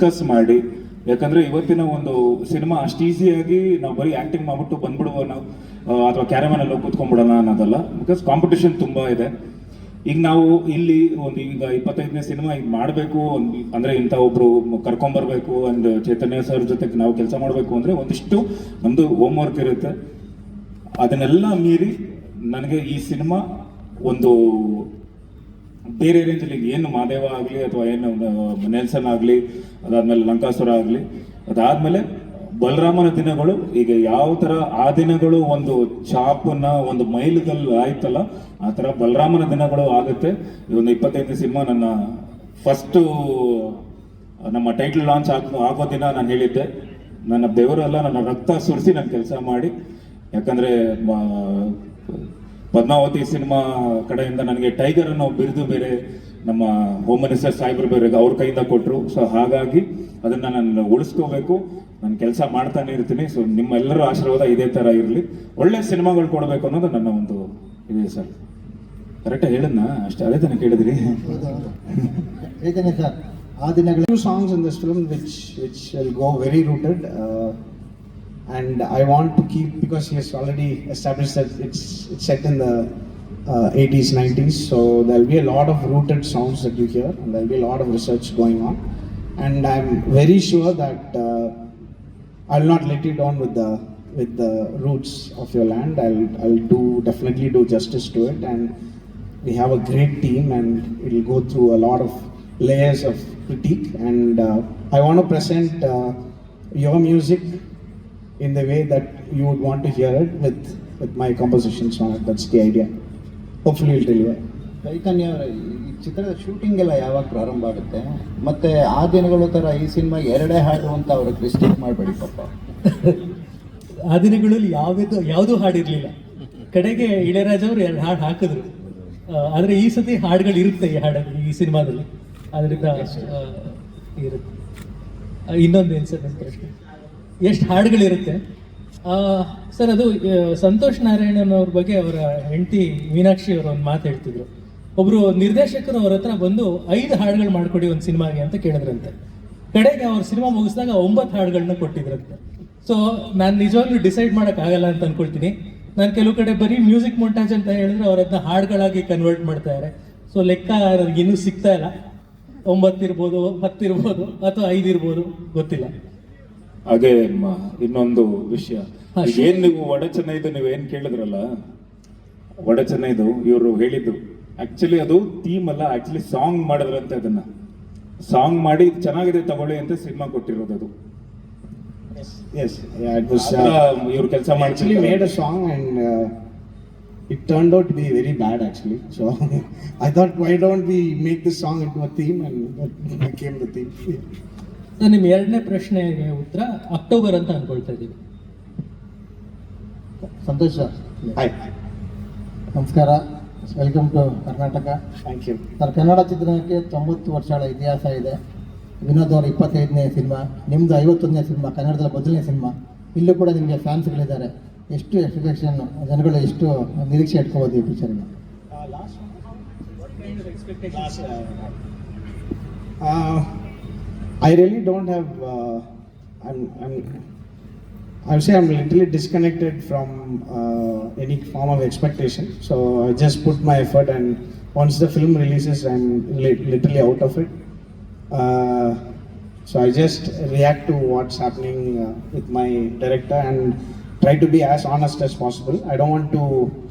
Discuss ಮಾಡಿ, ಯಾಕಂದ್ರೆ ಇವತ್ತಿನ ಒಂದು ಸಿನಿಮಾ ಅಷ್ಟು ಈಸಿಯಾಗಿ ನಾವು ಬರೀ ಆಕ್ಟಿಂಗ್ ಮಾಡ್ಬಿಟ್ಟು ಬಂದ್ಬಿಡುವ ಅಥವಾ ಕ್ಯಾರಮನಲ್ಲಿ ಹೋಗಿ ಕೂತ್ಕೊಂಡ್ಬಿಡೋಣ ಅನ್ನೋದಲ್ಲ. ಬಿಕಾಸ್ ಕಾಂಪಿಟೇಷನ್ ತುಂಬಾ ಇದೆ. ಈಗ ನಾವು ಇಲ್ಲಿ ಒಂದು ಈಗ ಇಪ್ಪತ್ತೈದನೇ ಸಿನಿಮಾ ಈಗ ಮಾಡಬೇಕು ಅಂದ್ರೆ ಇಂಥ ಒಬ್ರು ಕರ್ಕೊಂಬರ್ಬೇಕು ಅಂಡ್ ಚೈತನ್ಯ ಸರ್ ಜೊತೆಗೆ ನಾವು ಕೆಲಸ ಮಾಡಬೇಕು ಅಂದ್ರೆ ಒಂದಿಷ್ಟು ನಮ್ದು ಹೋಮ್ ವರ್ಕ್ ಇರುತ್ತೆ. ಅದನ್ನೆಲ್ಲ ಮೀರಿ ನನಗೆ ಈ ಸಿನಿಮಾ ಒಂದು ಬೇರೆ ರೇಂಜಲ್ಲಿ ಏನು ಮಾದೇವ ಆಗಲಿ ಅಥವಾ ಏನು ನೆಲ್ಸನ್ ಆಗಲಿ, ಅದಾದ್ಮೇಲೆ ಲಂಕಾಸುರ ಆಗಲಿ, ಅದಾದಮೇಲೆ ಬಲರಾಮನ ದಿನಗಳು, ಈಗ ಯಾವ ಥರ ಆ ದಿನಗಳು ಒಂದು ಚಾಪನ್ನ, ಒಂದು ಮೈಲುಗಲ್ಲು ಆಯ್ತಲ್ಲ, ಆ ಥರ ಬಲರಾಮನ ದಿನಗಳು ಆಗುತ್ತೆ. ಒಂದು ಇಪ್ಪತ್ತೈದು ಸಿನಿಮಾ ನನ್ನ ಫಸ್ಟು ನಮ್ಮ ಟೈಟಲ್ ಲಾಂಚ್ ಆಗ, ಆಗೋ ದಿನ ನಾನು ಹೇಳಿದ್ದೆ. ನನ್ನ ಬೆವರೆಲ್ಲ ನನ್ನ ರಕ್ತ ಸುರಿಸಿ ನಾನು ಕೆಲಸ ಮಾಡಿ. ಯಾಕಂದ್ರೆ ಪದ್ಮಾವತಿ ಸಿನಿಮಾ ಕಡೆಯಿಂದ ನನಗೆ ಟೈಗರ್ ಅನ್ನೋ ಬಿರುದು ಬೇರೆ ನಮ್ಮ ಹೋಮ್ ಮಿನಿಸ್ಟರ್ ಸಾಹೇಬ್ರು ಬೇರೆ ಅವ್ರ ಕೈಯಿಂದ ಕೊಟ್ಟರು ಸೊ ಹಾಗಾಗಿ ಅದನ್ನ ನಾನು ಉಳಿಸ್ಕೋಬೇಕು. ನಾನು ಕೆಲಸ ಮಾಡ್ತಾನೆ ಇರ್ತೀನಿ. ಸೊ ನಿಮ್ಮ ಎಲ್ಲರ ಆಶೀರ್ವಾದ ಇದೇ ತರ ಇರಲಿ. ಒಳ್ಳೆ ಸಿನಿಮಾಗಳು ಕೊಡಬೇಕು ಅನ್ನೋದು ನನ್ನ ಒಂದು ಇದೆ ಸರ್. ಕರೆಕ್ಟಾಗಿ ಹೇಳದ್ನ ಅಷ್ಟೇ ಅದೇ ತಾನೇ ಕೇಳಿದ್ರಿ ಆ ದಿನಗಳು songs in this film which which will go very uh, and I want to keep because he has already established that it's it's set in the uh, 80s 90s so there'll be a lot of rooted songs that you hear. And there'll be a lot of research going on. And I'm very sure that uh, I'll not let you down with the with the roots of your land. I'll I'll do definitely do justice to it. And we have a great team and it'll go through a lot of layers of critique. And uh, i want to present uh, your music in the way that you would want to hear it with with my compositions on it that's the idea. Hopefully it'll deliver. Chaitanya ಈ ಚಿತ್ರದ shooting ಎಲ್ಲ ಯಾವಾಗ ಪ್ರಾರಂಭ ಆಗುತ್ತೆ? ಮತ್ತೆ ಆ ದಿನಗಳ ತರ ಈ ಸಿನಿಮಾ ಎರಡೇ ಹಾಡು ಅಂತ ಅವ್ರಿಗೆ ರಿಸ್ಟ್ರಿಕ್ಟ್ ಮಾಡಬೇಡಿ ಪಾಪ. ಆ ದಿನಗಳಲ್ಲಿ ಯಾವ್ದು ಯಾವುದೂ ಹಾಡಿರಲಿಲ್ಲ. ಕಡೆಗೆ ಇಳೆಯರಾಜ್ ಅವರು ಎರಡು ಹಾಡು ಹಾಕಿದ್ರು. ಆದರೆ ಈ ಸತಿ ಹಾಡುಗಳು ಇರುತ್ತೆ ಈ ಹಾಡಲ್ಲಿ ಈ ಸಿನಿಮಾದಲ್ಲಿ. ಅದರಿಂದ ಇರುತ್ತೆ. ಇನ್ನೊಂದು ಏನು ಸರ್ ನನ್ನ ಪ್ರಶ್ನೆ. ಎಷ್ಟು ಹಾಡುಗಳಿರುತ್ತೆ? ಸರ್, ಅದು ಸಂತೋಷ್ ನಾರಾಯಣನ್ ಅವ್ರ ಬಗ್ಗೆ ಅವರ ಹೆಂಡತಿ ಮೀನಾಕ್ಷಿ ಅವರು ಒಂದು ಮಾತು ಹೇಳ್ತಿದ್ರು. ಒಬ್ರು ನಿರ್ದೇಶಕರು ಅವ್ರ ಹತ್ರ ಬಂದು ಐದು ಹಾಡುಗಳು ಮಾಡ್ಕೊಡಿ ಒಂದು ಸಿನಿಮಾಗೆ ಅಂತ ಕೇಳಿದ್ರಂತೆ. ಕಡೆಗೆ ಅವ್ರ ಸಿನಿಮಾ ಮುಗಿಸಿದಾಗ ಒಂಬತ್ತು ಹಾಡುಗಳನ್ನ ಕೊಟ್ಟಿದ್ರಂತೆ. ಸೊ ನಾನು ನಿಜವಾಗ್ಲೂ ಡಿಸೈಡ್ ಆಗಲ್ಲ ಅಂತ ಅನ್ಕೊಳ್ತೀನಿ. ನಾನು ಕೆಲವು ಕಡೆ ಬರೀ ಮ್ಯೂಸಿಕ್ ಮೊಂಟಾಜ್ ಅಂತ ಹೇಳಿದ್ರೆ ಅವ್ರ ಹಾಡುಗಳಾಗಿ ಕನ್ವರ್ಟ್ ಮಾಡ್ತಾ ಇದ್ದಾರೆ ಸೊ ಲೆಕ್ಕ ನನಗೆ ಇನ್ನೂ ಸಿಗ್ತಾ ಇಲ್ಲ. ಒಂಬತ್ತು ಹತ್ತಿರ್ಬೋದು ಅಥವಾ ಐದು ಇರ್ಬೋದು, ಗೊತ್ತಿಲ್ಲ. ಹಾಗೆ ಮ- ಇನ್ನೊಂದು ವಿಷಯ. ಏನ್ ನೀವು ಒಡ ಚೆನ್ನೈದು ನೀವು ಏನ್ ಕೇಳಿದ್ರಲ್ಲ? ಒಡ ಇದು ಇವರು ಹೇಳಿದ್ದು. ಆಕ್ಚುಲಿ ಅದು ಥೀಮ್ ಅಲ್ಲ ಆಕ್ಚುಲಿ ಸಾಂಗ್ ಮಾಡಿದ್ರಂತೆ ಅದನ್ನ. ಸಾಂಗ್ ಮಾಡಿ ಚೆನ್ನಾಗಿದೆ ತಗೊಳ್ಳಿ ಅಂತ ಸಿನಿಮಾ ಕೊಟ್ಟಿರೋದು ಅದು. Yes. Yeah it was ಆ uh, ಇವ್ರು ಕೆಲಸ I made a song and it turn out it turned out to be very bad actually. So i thought why don't we make this song into a theme. ನಾನು ನಿಮ್ಮ ಎರಡನೇ ಪ್ರಶ್ನೆಗೆ ಉತ್ತರ October ಅಂತ ಅನ್ಕೊಳ್ತಾ ಇದ್ದೀವಿ ಸಂತೋಷ್ ಸರ್. ನಮಸ್ಕಾರ. Welcome to Karnataka thank you sir Kannada ಚಿತ್ರಕ್ಕೆ ತೊಂಬತ್ತು ವರ್ಷಗಳ ಇತಿಹಾಸ ಇದೆ. ವಿನೋದ್ ಅವರ ಇಪ್ಪತ್ತೈದನೇ ಸಿನಿಮಾ ನಿಮ್ಮದು ಐವತ್ತೊಂದನೇ ಸಿನಿಮಾ ಕನ್ನಡದ ಮೊದಲನೇ ಸಿನಿಮಾ. ಇಲ್ಲೂ ಕೂಡ ನಿಮಗೆ ಫ್ಯಾನ್ಸ್ಗಳಿದ್ದಾರೆ ಎಷ್ಟು ಎಕ್ಸ್ಪೆಕ್ಟೇಷನ್ ಜನಗಳು ಎಷ್ಟು ನಿರೀಕ್ಷೆ ಇಟ್ಕೋಬೋದು ಈ picture Uh, I really don't have. Uh, I'm, I'm. I would say I'm literally disconnected from uh, any form of expectation. So I just put my effort, and once the film releases, I'm li- literally out of it. Uh, so I just react to what's happening uh, with my director and try to be as honest as possible. I don't want to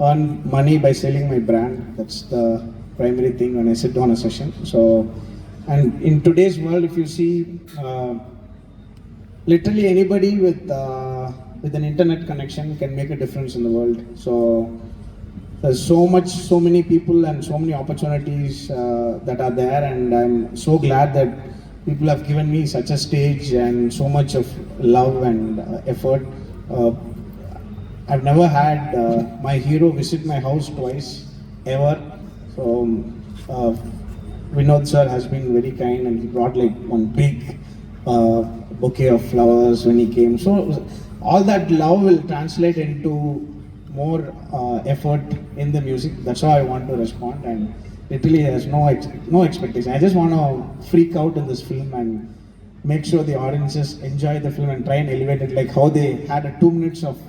earn money by selling my brand. That's the primary thing when I sit on a session. So, and in today's world, if you see, uh, literally anybody with uh, with an internet connection can make a difference in the world. So, there's so much, so many people, and so many opportunities uh, that are there, and I'm so glad that people have given me such a stage and so much of love and uh, effort. Uh, I've never had uh, my hero visit my house twice ever. So um, uh, Vinod sir has been very kind and he brought like one big uh, bouquet of flowers when he came. So all that love will translate into more uh, effort in the music. That's how I want to respond and literally has no ex- no expectation. I just want to freak out in this film and make sure the audiences enjoy the film and try and elevate it like how they had a two minutes of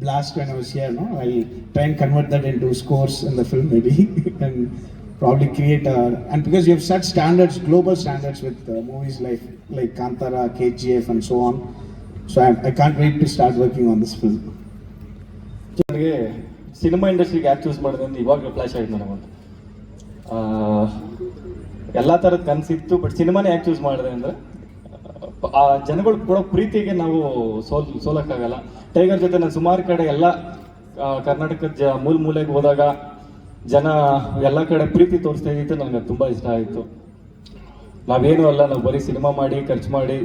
blast when I was here. No, I'll try and convert that into scores in the film maybe and probably create a and because you have set standards, global standards with uh, movies like like Kantara, KGF, and so on. So I, I can't wait to start working on this film. ನನಗೆ cinema ಇಂಡಸ್ಟ್ರಿಗೆ ಯಾಕೆ choose ಮಾಡಿದೆ ಅಂತ ಇವಾಗ flash ಆಯ್ತು ನನಗೊಂದು ಎಲ್ಲ ಥರದ ಕನಸಿತ್ತು ಬಟ್ ಸಿನಿಮಾನೇ ಯಾಕೆ ಚೂಸ್ ಮಾಡಿದೆ ಅಂದರೆ ಆ ಜನಗಳು ಕೊಡೋ ಪ್ರೀತಿಗೆ ನಾವು ಸೋಲ್ ಸೋಲಕ್ಕಾಗಲ್ಲ ಟೈಗರ್ ಜೊತೆ ನಾನು ಸುಮಾರು ಕಡೆ ಎಲ್ಲ ಕರ್ನಾಟಕದ ಮೂಲ ಮೂಲೆಗೆ ಹೋದಾಗ ಜನ ಎಲ್ಲ ಕಡೆ ಪ್ರೀತಿ ತೋರಿಸ್ತಾ ಇದ್ದಿತ್ತು, ನನಗೆ ತುಂಬ ಇಷ್ಟ ಆಯಿತು. ನಾವೇನು ಅಲ್ಲ, ನಾವು ಬರೀ ಸಿನಿಮಾ ಮಾಡಿ, ಖರ್ಚು ಮಾಡಿ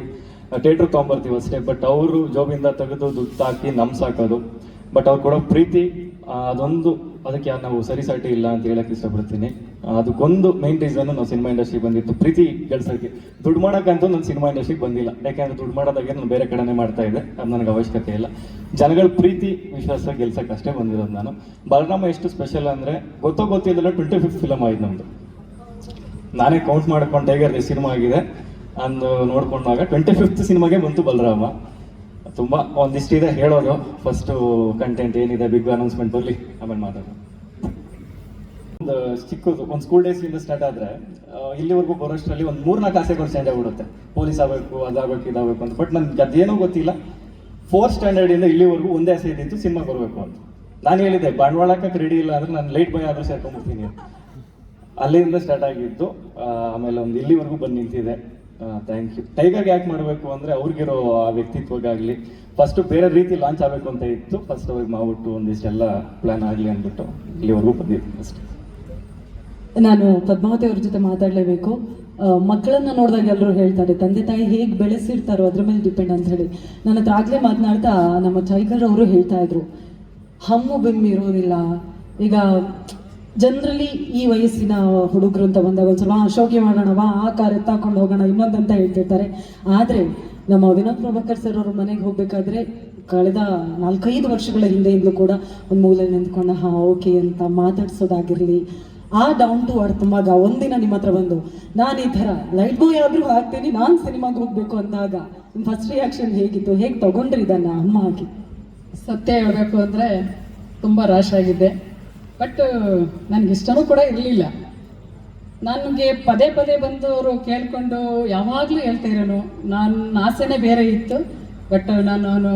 ಥಿಯೇಟ್ರ್ ತೊಗೊಂಬರ್ತೀವಿ ಅಷ್ಟೇ. ಬಟ್ ಅವರು ಜೋಬಿಂದ ತೆಗೆದು ದುಡ್ಡು ಹಾಕಿ ನಮ್ಸಾಕೋದು ಬಟ್ ಅವ್ರು ಕೊಡೋ ಪ್ರೀತಿ ಅದೊಂದು ಅದಕ್ಕೆ ಯಾರು ನಾವು ಸರಿಸಾಟಿ ಇಲ್ಲ ಅಂತ ಹೇಳಕ್ಕೆ ಇಷ್ಟಪಡ್ತೀನಿ. ಅದಕ್ಕೊಂದು ಮೈನ್ ರೀಸನ್ ನಾವು ಸಿನಿಮಾ ಇಂಡಸ್ಟ್ರಿಗೆ ಬಂದಿತ್ತು ಪ್ರೀತಿ ಗೆಲ್ಸೋಕ್ಕೆ. ದುಡ್ಡು ಮಾಡೋಕ್ಕಂತೂ ನಾನು ಸಿನಿಮಾ ಇಂಡಸ್ಟ್ರಿಗೆ ಬಂದಿಲ್ಲ. ಯಾಕೆಂದ್ರೆ ದುಡ್ಡು ಮಾಡೋದಾಗೆ ನಾನು ಬೇರೆ ಕಡೆನೇ ಮಾಡ್ತಾ ಇದ್ದೆ. ಅದು ನನಗೆ ಅವಶ್ಯಕತೆ ಇಲ್ಲ. ಜನಗಳ ಪ್ರೀತಿ, ವಿಶ್ವಾಸ ಗೆಲ್ಸಕ್ಕೆ ಅಷ್ಟೇ ಬಂದಿರೋದು ನಾನು. ಬಲರಾಮ ಎಷ್ಟು ಸ್ಪೆಷಲ್ ಅಂದರೆ ಗೊತ್ತೋ ಗೊತ್ತಿಲ್ಲ ಟ್ವೆಂಟಿ ಫಿಫ್ತ್ ಫಿಲಮ್ ಆಯ್ತು ನಮ್ಮದು ನಾನೇ ಕೌಂಟ್ ಮಾಡ್ಕೊಂಡು ಟೈಗರ್ ಸಿನಿಮಾ ಆಗಿದೆ. ಅಂದು ನೋಡ್ಕೊಂಡಾಗ ಟ್ವೆಂಟಿ ಫಿಫ್ತ್ ಸಿನಿಮಾಗೆ ಬಂತು ಬಲರಾಮ. ತುಂಬ ಒಂದಿಷ್ಟಿದೆ ಹೇಳೋದು. ಫಸ್ಟು ಕಂಟೆಂಟ್ ಏನಿದೆ ಬಿಗ್ ಅನೌನ್ಸ್ಮೆಂಟ್ ಬರಲಿ, ಆಮೇಲೆ ಮಾತಾಡೋದು ಒಂದು ಚಿಕ್ಕದು, ಒಂದು ಸ್ಕೂಲ್ ಡೇಸಿಂದ ಸ್ಟಾರ್ಟ್ ಆದರೆ ಇಲ್ಲಿವರೆಗೂ ಬರೋಷ್ಟರಲ್ಲಿ ಒಂದು ಮೂರ್ನಾಲ್ಕು ಆಸೆಗಳು ಚೇಂಜ್ ಆಗ್ಬಿಡುತ್ತೆ. ಪೊಲೀಸ್ ಆಗಬೇಕು, ಅದಾಗಬೇಕು, ಇದಾಗಬೇಕು ಅಂತ. ಬಟ್ ನನಗೆ ಅದೇನೂ ಗೊತ್ತಿಲ್ಲ. ಫೋರ್ತ್ ಸ್ಟ್ಯಾಂಡರ್ಡಿಂದ ಇಲ್ಲಿವರೆಗೂ ಒಂದೇ ಆಸೆ ಇದ್ದಿತ್ತು ಸಿನಿಮಾ ಬರಬೇಕು ಅಂತ. ನಾನು ಹೇಳಿದ್ದೆ, ಬಂಡವಾಳಕ್ಕೆ ರೆಡಿ ಇಲ್ಲ ಅಂದ್ರೆ ನಾನು ಲೈಟ್ ಬಾಯ್ ಆದರೂ ಸೇರ್ಕೊಂಡ್ಬಿಡ್ತೀನಿ. ಅಲ್ಲಿಂದ ಸ್ಟಾರ್ಟ್ ಆಗಿತ್ತು ಆಮೇಲೆ ಒಂದು ಇಲ್ಲಿವರೆಗೂ ಬಂದು ನಿಂತಿದೆ. ಥ್ಯಾಂಕ್ ಯು ಟೈಗರ್ಗೆ ಯಾಕೆ ಮಾಡಬೇಕು ಅಂದರೆ ಅವ್ರಿಗಿರೋ ಆ ವ್ಯಕ್ತಿತ್ವಕ್ಕಾಗಲಿ ಫಸ್ಟು ಬೇರೆ ರೀತಿ ಲಾಂಚ್ ಆಗಬೇಕು ಅಂತ ಇತ್ತು. ಫಸ್ಟ್ ಅವ್ರಿಗೆ ಮಾಡ್ಬಿಟ್ಟು ಒಂದಿಷ್ಟೆಲ್ಲ ಪ್ಲಾನ್ ಆಗಲಿ ಅಂದ್ಬಿಟ್ಟು ಇಲ್ಲಿವರೆಗೂ ಬಂದಿದ್ದು ಫಸ್ಟ್ ನಾನು ಪದ್ಮಾವತಿ ಅವ್ರ ಜೊತೆ ಮಾತಾಡಲೇಬೇಕು. ಮಕ್ಕಳನ್ನ ನೋಡಿದಾಗ ಎಲ್ಲರೂ ಹೇಳ್ತಾರೆ, ತಂದೆ ತಾಯಿ ಹೇಗೆ ಬೆಳೆಸಿರ್ತಾರೋ ಅದ್ರ ಮೇಲೆ ಡಿಪೆಂಡ್ ಅಂತ ಹೇಳಿ. ನನ್ನ ಹತ್ರ ಆಗಲೇ ಮಾತನಾಡ್ತಾ ನಮ್ಮ ಟೈಗರ್ ಅವರು ಹೇಳ್ತಾ ಇದ್ರು, ಹಮ್ಮು ಬೆಮ್ಮು ಇರೋದಿಲ್ಲ ಈಗ ಜನರಲಿ ಈ ವಯಸ್ಸಿನ ಹುಡುಗರು ಅಂತ ಬಂದಾಗ ಒಂದ್ಸಲ "ಆ, ಶೋಕಿ ಮಾಡೋಣವಾ ಆ ಕಾರ್ ಎತ್ತಾಕೊಂಡು ಹೋಗೋಣ ಇನ್ನೊಂದಂತ ಹೇಳ್ತಿರ್ತಾರೆ. ಆದರೆ ನಮ್ಮ ವಿನೋದ್ ಪ್ರಭಾಕರ್ ಸರ್ ಅವ್ರ ಮನೆಗೆ ಹೋಗ್ಬೇಕಾದ್ರೆ ಕಳೆದ ನಾಲ್ಕೈದು ವರ್ಷಗಳ ಹಿಂದೆಯಿಂದಲೂ ಕೂಡ ಒಂದು ಮೂಲೆಯಲ್ಲಿ ನಿಂತ್ಕೊಂಡು ಹಾಂ ಓಕೆ ಅಂತ ಮಾತಾಡ್ಸೋದಾಗಿರಲಿ ಆ ಡೌನ್ ಟು ಅರ್ಥ ಮಗ ಒಂದಿನ ನಿಮ್ಮ ಹತ್ರ ಬಂದು ನಾನು ಈ ಥರ ಲೈಟ್ ಬಾಯ್ ಆದರೂ ಹಾಕ್ತೀನಿ ನಾನು ಸಿನಿಮಾಗೆ ಹೋಗಬೇಕು ಅಂದಾಗ ನಿಮ್ಮ ಫಸ್ಟ್ ರಿಯಾಕ್ಷನ್ ಹೇಗಿತ್ತು? ಹೇಗೆ ತಗೊಂಡ್ರಿ ಇದನ್ನು ಅಮ್ಮ ಹಾಕಿ ಸತ್ಯ ಹೇಳಬೇಕು ಅಂದರೆ ತುಂಬ ರಾಶ್ ಆಗಿದ್ದೆ. ಬಟ್ ನನಗೆ ಇಷ್ಟನೂ ಕೂಡ ಇರಲಿಲ್ಲ. ನನಗೆ ಪದೇ ಪದೇ ಬಂದು ಅವರು ಕೇಳಿಕೊಂಡು ಯಾವಾಗಲೂ ಹೇಳ್ತಾ ಇರೋನು. ನನ್ನ ಆಸೆನೇ ಬೇರೆ ಇತ್ತು. ಬಟ್ ನಾನು ಅವನು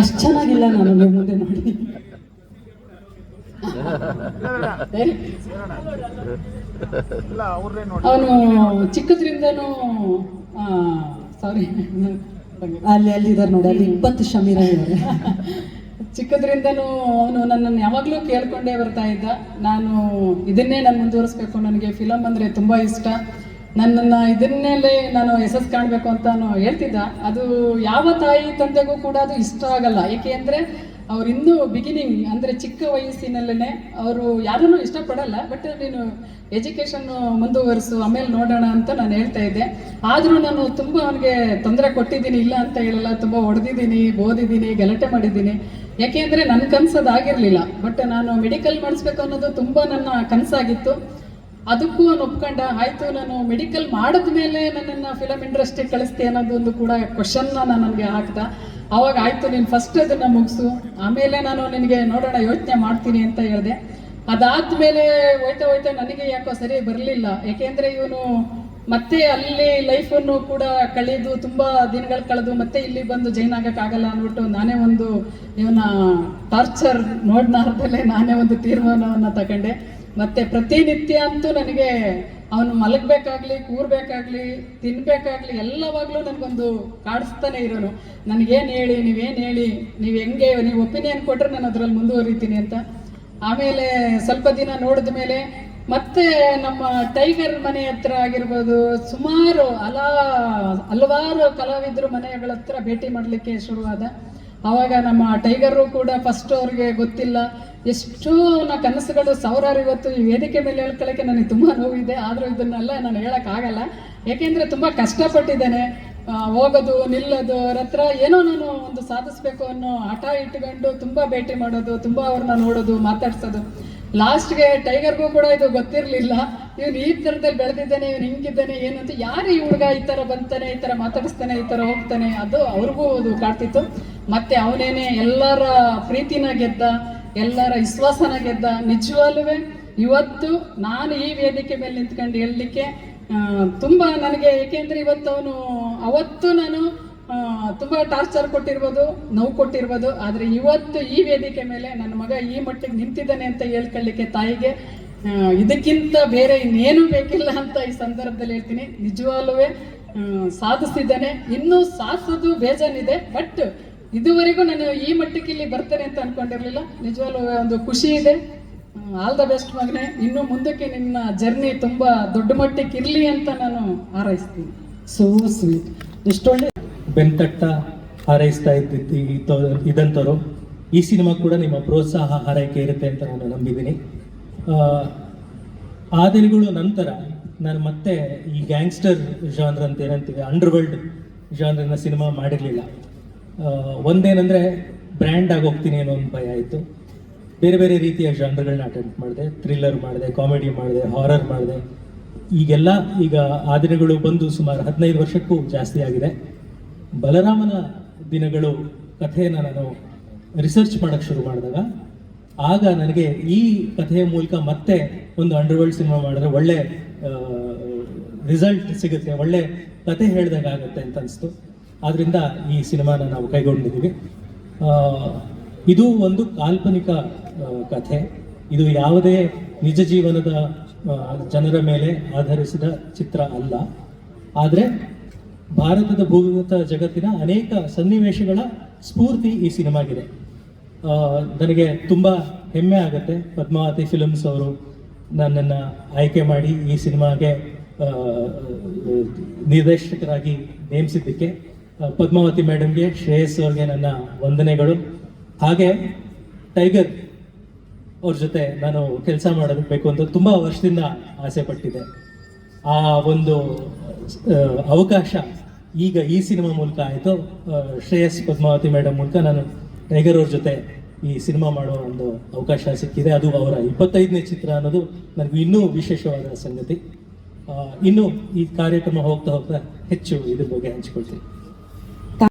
ಅಷ್ಟು ಚೆನ್ನಾಗಿಲ್ಲ ನಾನು ಮುಂದೆ ನೋಡಿ. ಅವನು ಚಿಕ್ಕದ್ರಿಂದನೂ ಸಾರಿ ಅಲ್ಲಿ ಅಲ್ಲಿದ್ದಾರೆ ನೋಡಿ, ಅಲ್ಲಿ ಇಪ್ಪತ್ತು ಶಮೀರ ಇದ್ದಾರೆ ಚಿಕ್ಕದ್ರಿಂದನೂ ಅವನು ನನ್ನನ್ನು ಯಾವಾಗಲೂ ಕೇಳ್ಕೊಂಡೇ ಬರ್ತಾ ಇದ್ದ. ನಾನು ಇದನ್ನೇ ನಾನು ಮುಂದುವರಿಸ್ಬೇಕು, ನನಗೆ ಫಿಲಮ್ ಅಂದರೆ ತುಂಬ ಇಷ್ಟ. ನನ್ನನ್ನು ಇದನ್ನೇಲೆ ನಾನು ಯಶಸ್ಸು ಕಾಣಬೇಕು ಅಂತ ಹೇಳ್ತಿದ್ದ. ಅದು ಯಾವ ತಾಯಿ ತಂದೆಗೂ ಕೂಡ ಅದು ಇಷ್ಟ ಆಗಲ್ಲ. ಏಕೆ ಅಂದರೆ ಅವ್ರು ಇನ್ನೂ ಬಿಗಿನಿಂಗ್ ಅಂದರೆ ಚಿಕ್ಕ ವಯಸ್ಸಿನಲ್ಲೇ ಅವರು ಯಾರನ್ನೂ ಇಷ್ಟಪಡಲ್ಲ ಬಟ್ ನೀನು ಎಜುಕೇಷನ್ ಮುಂದುವರಿಸು, ಆಮೇಲೆ ನೋಡೋಣ ಅಂತ ನಾನು ಹೇಳ್ತಾ ಇದ್ದೆ. ಆದರೂ ನಾನು ತುಂಬ ಅವನಿಗೆ ತೊಂದರೆ ಕೊಟ್ಟಿದ್ದೀನಿ, ಇಲ್ಲ ಅಂತ ಹೇಳಲ್ಲ, ತುಂಬ ಹೊಡೆದಿದ್ದೀನಿ ಓದಿದ್ದೀನಿ, ಗಲಾಟೆ ಮಾಡಿದ್ದೀನಿ. ಯಾಕೆ ಅಂದರೆ ನನ್ನ ಕನಸು ಆಗಿರಲಿಲ್ಲ. ಬಟ್ ನಾನು ಮೆಡಿಕಲ್ ಮಾಡಿಸ್ಬೇಕು ಅನ್ನೋದು ತುಂಬ ನನ್ನ ಕನಸಾಗಿತ್ತು. ಅದಕ್ಕೂ ಅವನು ಒಪ್ಕೊಂಡ, ಆಯಿತು, ನಾನು ಮೆಡಿಕಲ್ ಮಾಡಿದ ಮೇಲೆ ನನ್ನನ್ನು ಫಿಲಮ್ ಇಂಡಸ್ಟ್ರಿಗೆ ಅನ್ನೋದು ಅನ್ನೋದೊಂದು ಕೂಡ ಕ್ವಶನ್ನ ನಾನು ನನಗೆ ಹಾಕ್ದ. ಅವಾಗ ಆಯಿತು, ನೀನು ಫಸ್ಟ್ ಅದನ್ನು ಮುಗಿಸು. ಆಮೇಲೆ ನಾನು ನಿನಗೆ ನೋಡೋಣ, ಯೋಚನೆ ಮಾಡ್ತೀನಿ ಅಂತ ಹೇಳಿದೆ. ಅದಾದ್ಮೇಲೆ ಹೋಯ್ತಾ ಹೋಯ್ತಾ ನನಗೆ ಯಾಕೋ ಸರಿ ಬರಲಿಲ್ಲ. ಯಾಕೆಂದ್ರೆ ಇವನು ಮತ್ತೆ ಅಲ್ಲಿ ಲೈಫನ್ನು ಕೂಡ ಕಳೆದು ತುಂಬ ದಿನಗಳು ಕಳೆದು ಮತ್ತೆ ಇಲ್ಲಿ ಬಂದು ಜೈನ್ ಆಗಕ್ಕಾಗಲ್ಲ ಅಂದ್ಬಿಟ್ಟು ನಾನೇ ಒಂದು ಇವನ ಟಾರ್ಚರ್ ನೋಡ್ನಾರ್ದಲ್ಲೇ ನಾನೇ ಒಂದು ತೀರ್ಮಾನವನ್ನು ತಗೊಂಡೆ. ಮತ್ತೆ ಪ್ರತಿನಿತ್ಯ ಅಂತೂ ನನಗೆ ಅವನು ಮಲಗಬೇಕಾಗ್ಲಿ, ಕೂರ್ಬೇಕಾಗ್ಲಿ, ತಿನ್ಬೇಕಾಗ್ಲಿ ಎಲ್ಲವಾಗ್ಲೂ ನನಗೊಂದು ಕಾಡಿಸ್ತಾನೆ ಇರೋನು. ನನಗೇನು ಹೇಳಿ, ನೀವೇನು ಹೇಳಿ, ನೀವು ಹೆಂಗೆ, ನೀವು ಒಪಿನಿಯನ್ ಕೊಟ್ಟರೆ ನಾನು ಅದರಲ್ಲಿ ಮುಂದುವರಿತೀನಿ ಅಂತ. ಆಮೇಲೆ ಸ್ವಲ್ಪ ದಿನ ನೋಡಿದ ಮೇಲೆ ಮತ್ತೆ ನಮ್ಮ ಟೈಗರ್ ಮನೆ ಹತ್ರ ಆಗಿರ್ಬೋದು, ಸುಮಾರು ಹಲ ಹಲವಾರು ಕಲಾವಿದರು ಮನೆಗಳ ಹತ್ರ ಭೇಟಿ ಮಾಡಲಿಕ್ಕೆ ಶುರುವಾದ. ಆವಾಗ ನಮ್ಮ ಟೈಗರು ಕೂಡ ಫಸ್ಟ್ ಅವ್ರಿಗೆ ಗೊತ್ತಿಲ್ಲ. ಎಷ್ಟೋ ನನ್ನ ಕನಸುಗಳು ಸಾವಿರಾರು ಇವತ್ತು ಈ ವೇದಿಕೆ ಮೇಲೆ ಹೇಳ್ಕೊಳ್ಳೋಕ್ಕೆ ನನಗೆ ತುಂಬ ನೋವಿದೆ. ಆದರೂ ಇದನ್ನೆಲ್ಲ ನಾನು ಹೇಳೋಕ್ಕಾಗಲ್ಲ. ಏಕೆಂದರೆ ತುಂಬ ಕಷ್ಟಪಟ್ಟಿದ್ದೇನೆ. ಹೋಗೋದು, ನಿಲ್ಲೋದು, ಅವ್ರ ಹತ್ರ ಏನೋ ನಾನು ಒಂದು ಸಾಧಿಸ್ಬೇಕು ಅನ್ನೋ ಹಠ ಇಟ್ಕೊಂಡು ತುಂಬ ಭೇಟಿ ಮಾಡೋದು, ತುಂಬ ಅವ್ರನ್ನ ನೋಡೋದು, ಮಾತಾಡ್ಸೋದು. ಲಾಸ್ಟ್ಗೆ ಟೈಗರ್ಗೂ ಕೂಡ ಇದು ಗೊತ್ತಿರಲಿಲ್ಲ. ಇವನು ಈ ಥರದಲ್ಲಿ ಬೆಳೆದಿದ್ದಾನೆ, ಇವನು ಹಿಂಗಿದ್ದಾನೆ, ಏನು ಅಂತ ಯಾರು ಈ ಹುಡುಗ ಈ ಥರ ಬಂತಾನೆ, ಈ ಥರ ಮಾತಾಡಿಸ್ತಾನೆ, ಈ ಥರ ಹೋಗ್ತಾನೆ, ಅದು ಅವ್ರಿಗೂ ಅದು ಕಾಡ್ತಿತ್ತು. ಮತ್ತೆ ಅವನೇನೆ ಎಲ್ಲರ ಪ್ರೀತಿನ ಗೆದ್ದ, ಎಲ್ಲರ ವಿಶ್ವಾಸನ ಗೆದ್ದ ನಿಜವಾಗ್ಲೂ ಇವತ್ತು ನಾನು ಈ ವೇದಿಕೆ ಮೇಲೆ ನಿಂತ್ಕೊಂಡು ಹೇಳಲಿಕ್ಕೆ ತುಂಬ ನನಗೆ, ಏಕೆಂದರೆ ಇವತ್ತು ಅವನು, ಅವತ್ತು ನಾನು ತುಂಬ ಟಾರ್ಚರ್ ಕೊಟ್ಟಿರ್ಬೋದು, ನೋವು ಕೊಟ್ಟಿರ್ಬೋದು, ಆದರೆ ಇವತ್ತು ಈ ವೇದಿಕೆ ಮೇಲೆ ನನ್ನ ಮಗ ಈ ಮಟ್ಟಿಗೆ ನಿಂತಿದ್ದಾನೆ ಅಂತ ಹೇಳ್ಕೊಳ್ಳಿಕ್ಕೆ ತಾಯಿಗೆ ಇದಕ್ಕಿಂತ ಬೇರೆ ಇನ್ನೇನು ಬೇಕಿಲ್ಲ ಅಂತ ಈ ಸಂದರ್ಭದಲ್ಲಿ ಹೇಳ್ತೀನಿ. ನಿಜವಾಗ್ಲೂ ಸಾಧಿಸಿದ್ದಾನೆ. ಇನ್ನೂ ಸಾಧಿಸೋದು ಬೇಜಾನಿದೆ, ಬಟ್ ಇದುವರೆಗೂ ನಾನು ಈ ಮಟ್ಟಕ್ಕೆ ಇಲ್ಲಿ ಬರ್ತೇನೆ ಅಂತ ಅನ್ಕೊಂಡಿರ್ಲಿಲ್ಲ. ನಿಜವಾಗ್ಲೂ ಒಂದು ಖುಷಿ ಇದೆ. ಆಲ್ ದ ಬೆಸ್ಟ್ ಮಗನೇ. ಇನ್ನು ಮುಂದಕ್ಕೆ ನಿನ್ನ ಜರ್ನಿ ತುಂಬ ದೊಡ್ಡ ಮಟ್ಟಕ್ಕೆ ಇರಲಿ ಅಂತ ನಾನು ಹಾರೈಸ್ತೀನಿ. ಸೋ ಸ್ವೀಟ್ ಇಷ್ಟೊಳ್ಳೆ ಬೆಂತಟ್ಟ ಹಾರೈಸ್ತಾ ಇದ್ದಿತ್ತು ಈ ಇದಂಥವ್ರು ಈ ಸಿನಿಮಾ ಕೂಡ ನಿಮ್ಮ ಪ್ರೋತ್ಸಾಹ ಹಾರೈಕೆ ಇರುತ್ತೆ ಅಂತ ನಾನು ನಂಬಿದ್ದೀನಿ. ಆ, ದಿನಗಳು ನಂತರ ನಾನು ಮತ್ತೆ ಈ ಗ್ಯಾಂಗ್ಸ್ಟರ್ ಜಾನ್ರ್ ಅಂತ ಏನಂತೀವಿ ಅಂಡರ್ವರ್ಲ್ಡ್ ಜಾನ್ರನ್ನ ಸಿನಿಮಾ ಮಾಡಿರಲಿಲ್ಲ. ಒಂದೇನೆಂದರೆ ಬ್ರ್ಯಾಂಡ್ ಹೋಗ್ತೀನಿ ಅನ್ನೋ ಒಂದು ಭಯ ಆಯಿತು ಬೇರೆ ಬೇರೆ ರೀತಿಯ ಜಾನ್ರ್ಗಳನ್ನ ಅಟೆಂಪ್ಟ್ ಮಾಡಿದೆ ಥ್ರಿಲ್ಲರ್ ಮಾಡಿದೆ ಕಾಮಿಡಿ ಮಾಡಿದೆ ಹಾರರ್ ಮಾಡಿದೆ. ಈಗೆಲ್ಲ ಈಗ ಆ ದಿನಗಳು ಬಂದು ಸುಮಾರು ಹದಿನೈದು ವರ್ಷಕ್ಕೂ ಜಾಸ್ತಿ ಆಗಿದೆ. ಬಲರಾಮನ ದಿನಗಳು ಕಥೆಯನ್ನು ನಾನು ರಿಸರ್ಚ್ ಮಾಡೋಕ್ಕೆ ಶುರು ಮಾಡಿದಾಗ, ಆಗ ನನಗೆ ಈ ಕಥೆಯ ಮೂಲಕ ಮತ್ತೆ ಒಂದು ಅಂಡರ್ವರ್ಲ್ಡ್ ಸಿನಿಮಾ ಮಾಡಿದ್ರೆ ಒಳ್ಳೆ ರಿಸಲ್ಟ್ ಸಿಗುತ್ತೆ, ಒಳ್ಳೆ ಕಥೆ ಹೇಳಿದಾಗ ಆಗುತ್ತೆ ಅಂತ ಅನಿಸ್ತು. ಆದ್ದರಿಂದ ಈ ಸಿನಿಮಾನ ನಾವು ಕೈಗೊಂಡಿದ್ದೀವಿ. ಇದು ಒಂದು ಕಾಲ್ಪನಿಕ ಕಥೆ. ಇದು ಯಾವುದೇ ನಿಜ ಜೀವನದ ಜನರ ಮೇಲೆ ಆಧರಿಸಿದ ಚಿತ್ರ ಅಲ್ಲ. ಆದರೆ ಭಾರತದ ಭೂಗತ ಜಗತ್ತಿನ ಅನೇಕ ಸನ್ನಿವೇಶಗಳ ಸ್ಫೂರ್ತಿ ಈ ಸಿನಿಮಾಗಿದೆ. ನನಗೆ ತುಂಬ ಹೆಮ್ಮೆ ಆಗುತ್ತೆ. ಪದ್ಮಾವತಿ ಫಿಲಮ್ಸ್ ಅವರು ನನ್ನನ್ನು ಆಯ್ಕೆ ಮಾಡಿ ಈ ಸಿನಿಮಾಗೆ ನಿರ್ದೇಶಕರಾಗಿ ನೇಮಿಸಿದ್ದಕ್ಕೆ ಪದ್ಮಾವತಿ ಮೇಡಮ್ಗೆ ಶ್ರೇಯಸ್ ಅವ್ರಿಗೆ ನನ್ನ ವಂದನೆಗಳು. ಹಾಗೆ ಟೈಗರ್ ಅವ್ರ ಜೊತೆ ನಾನು ಕೆಲಸ ಮಾಡಬೇಕು ಅಂತ ತುಂಬ ವರ್ಷದಿಂದ ಆಸೆ ಪಟ್ಟಿದ್ದೆ. ಆ ಒಂದು ಅವಕಾಶ ಈಗ ಈ ಸಿನಿಮಾ ಮೂಲಕ ಆಯಿತು. ಶ್ರೇಯಸ್ ಪದ್ಮಾವತಿ ಮೇಡಮ್ ಮೂಲಕ ನಾನು ಟೈಗರ್ ಅವ್ರ ಜೊತೆ ಈ ಸಿನಿಮಾ ಮಾಡೋ ಒಂದು ಅವಕಾಶ ಸಿಕ್ಕಿದೆ. ಅದು ಅವರ ಇಪ್ಪತ್ತೈದನೇ ಚಿತ್ರ ಅನ್ನೋದು ನನಗೆ ಇನ್ನೂ ವಿಶೇಷವಾದ ಸಂಗತಿ. ಇನ್ನು ಈ ಕಾರ್ಯಕ್ರಮ ಹೋಗ್ತಾ ಹೋಗ್ತಾ ಹೆಚ್ಚು ಇದ್ರ ಬಗ್ಗೆ ಹಂಚ್ಕೊಳ್ತೀನಿ.